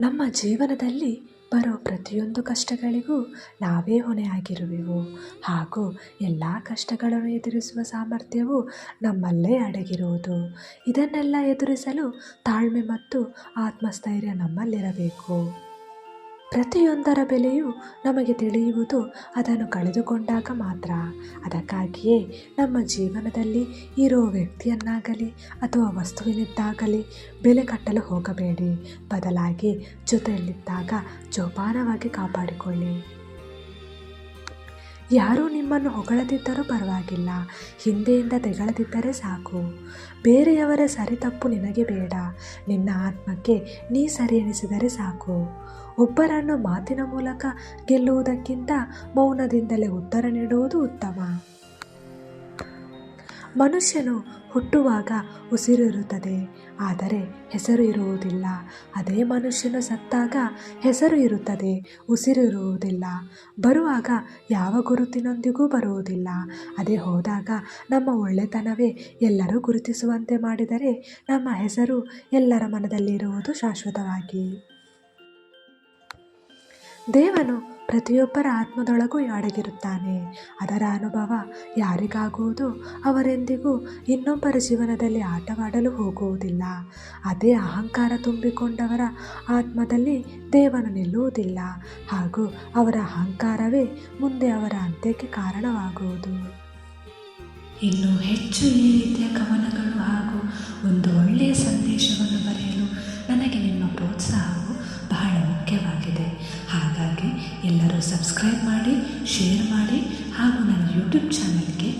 ನಮ್ಮ ಜೀವನದಲ್ಲಿ ಬರೋ ಪ್ರತಿಯೊಂದು ಕಷ್ಟಗಳಿಗೂ ನಾವೇ ಹೊಣೆಯಾಗಿರುವೆವು. ಹಾಗೂ ಎಲ್ಲ ಕಷ್ಟಗಳನ್ನು ಎದುರಿಸುವ ಸಾಮರ್ಥ್ಯವು ನಮ್ಮಲ್ಲೇ ಅಡಗಿರುವುದು. ಇದನ್ನೆಲ್ಲ ಎದುರಿಸಲು ತಾಳ್ಮೆ ಮತ್ತು ಆತ್ಮಸ್ಥೈರ್ಯ ನಮ್ಮಲ್ಲಿರಬೇಕು. ಪ್ರತಿಯೊಂದರ ಬೆಲೆಯು ನಮಗೆ ತಿಳಿಯುವುದು, ಅದನ್ನು ಕಳೆದುಕೊಂಡಾಗ ಮಾತ್ರ. ಅದಕ್ಕಾಗಿಯೇ ನಮ್ಮ ಜೀವನದಲ್ಲಿ ಇರೋ ವ್ಯಕ್ತಿಯನ್ನಾಗಲಿ ಅಥವಾ ವಸ್ತುವಿನಿದ್ದಾಗಲಿ ಬೆಲೆ ಕಟ್ಟಲು ಹೋಗಬೇಡಿ. ಬದಲಾಗಿ ಜೊತೆಯಲ್ಲಿದ್ದಾಗ ಜೋಪಾನವಾಗಿ ಕಾಪಾಡಿಕೊಳ್ಳಿ. ಯಾರೂ ನಿಮ್ಮನ್ನು ಹೊಗಳದಿದ್ದರೂ ಪರವಾಗಿಲ್ಲ. ಹಿಂದೆಯಿಂದ ತೆಗಳದಿದ್ದರೆ ಸಾಕು. ಬೇರೆಯವರ ಸರಿ ತಪ್ಪು ನಿನಗೆ ಬೇಡ. ನಿನ್ನ ಆತ್ಮಕ್ಕೆ ನೀ ಸರಿ ಎನಿಸಿದರೆ ಸಾಕು. ಒಬ್ಬರನ್ನು ಮಾತಿನ ಮೂಲಕ ಗೆಲ್ಲುವುದಕ್ಕಿಂತ ಮೌನದಿಂದಲೇ ಉತ್ತರ ನೀಡುವುದು ಉತ್ತಮ. ಮನುಷ್ಯನು ಹುಟ್ಟುವಾಗ ಉಸಿರಿರುತ್ತದೆ, ಆದರೆ ಹೆಸರು ಇರುವುದಿಲ್ಲ. ಅದೇ ಮನುಷ್ಯನು ಸತ್ತಾಗ ಹೆಸರು ಇರುತ್ತದೆ, ಉಸಿರಿರುವುದಿಲ್ಲ. ಬರುವಾಗ ಯಾವ ಗುರುತಿನೊಂದಿಗೂ ಬರುವುದಿಲ್ಲ. ಅದೇ ಹೋದಾಗ ನಮ್ಮ ಒಳ್ಳೆತನವೇ ಎಲ್ಲರೂ ಗುರುತಿಸುವಂತೆ ಮಾಡಿದರೆ ನಮ್ಮ ಹೆಸರು ಎಲ್ಲರ ಮನದಲ್ಲಿರುವುದು ಶಾಶ್ವತವಾಗಿ. ದೇವನು ಪ್ರತಿಯೊಬ್ಬರ ಆತ್ಮದೊಳಗೂ ಅಡಗಿರುತ್ತಾನೆ ಅದರ ಅನುಭವ ಯಾರಿಗಾಗುವುದು, ಅವರೆಂದಿಗೂ ಇನ್ನೊಬ್ಬರ ಜೀವನದಲ್ಲಿ ಆಟವಾಡಲು ಹೋಗುವುದಿಲ್ಲ. ಅದೇ ಅಹಂಕಾರ ತುಂಬಿಕೊಂಡವರ ಆತ್ಮದಲ್ಲಿ ದೇವನು ನಿಲ್ಲುವುದಿಲ್ಲ. ಹಾಗೂ ಅವರ ಅಹಂಕಾರವೇ ಮುಂದೆ ಅವರ ಅಂತ್ಯಕ್ಕೆ ಕಾರಣವಾಗುವುದು. ಇನ್ನು ಹೆಚ್ಚು ಈ ರೀತಿಯ ಕವನಗಳು ಹಾಗೂ ಒಂದು ಎಲ್ಲರೂ ಸಬ್ಸ್ಕ್ರೈಬ್ ಮಾಡಿ ಶೇರ್ ಮಾಡಿ ಹಾಗೂ ನನ್ನ ಯೂಟ್ಯೂಬ್ ಚಾನಲ್ಗೆ